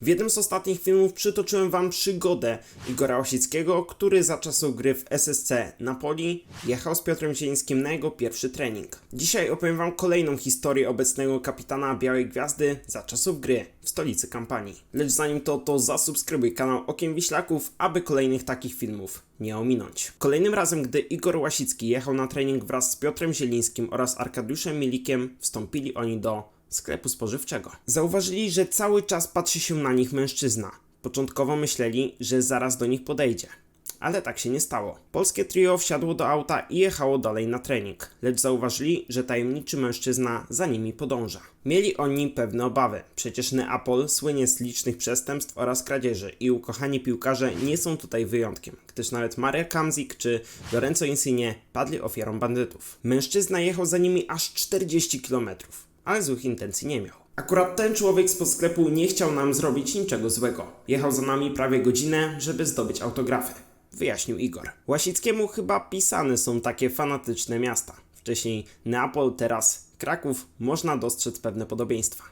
W jednym z ostatnich filmów przytoczyłem wam przygodę Igora Łasickiego, który za czasów gry w SSC Napoli jechał z Piotrem Zielińskim na jego pierwszy trening. Dzisiaj opowiem wam kolejną historię obecnego kapitana Białej Gwiazdy za czasów gry w stolicy kampanii. Lecz zanim to, to zasubskrybuj kanał Okiem Wiślaków, aby kolejnych takich filmów nie ominąć. Kolejnym razem, gdy Igor Łasicki jechał na trening wraz z Piotrem Zielińskim oraz Arkadiuszem Milikiem, wstąpili oni do sklepu spożywczego. Zauważyli, że cały czas patrzy się na nich mężczyzna. Początkowo myśleli, że zaraz do nich podejdzie. Ale tak się nie stało. Polskie trio wsiadło do auta i jechało dalej na trening, lecz zauważyli, że tajemniczy mężczyzna za nimi podąża. Mieli oni pewne obawy, przecież Neapol słynie z licznych przestępstw oraz kradzieży i ukochani piłkarze nie są tutaj wyjątkiem, gdyż nawet Maria Kamzik czy Lorenzo Insigne padli ofiarą bandytów. Mężczyzna jechał za nimi aż 40 kilometrów ale złych intencji nie miał. Akurat ten człowiek spod sklepu nie chciał nam zrobić niczego złego. Jechał za nami prawie godzinę, żeby zdobyć autografy. Wyjaśnił Igor. Łasickiemu chyba pisane są takie fanatyczne miasta. Wcześniej Neapol, teraz Kraków, można dostrzec pewne podobieństwa.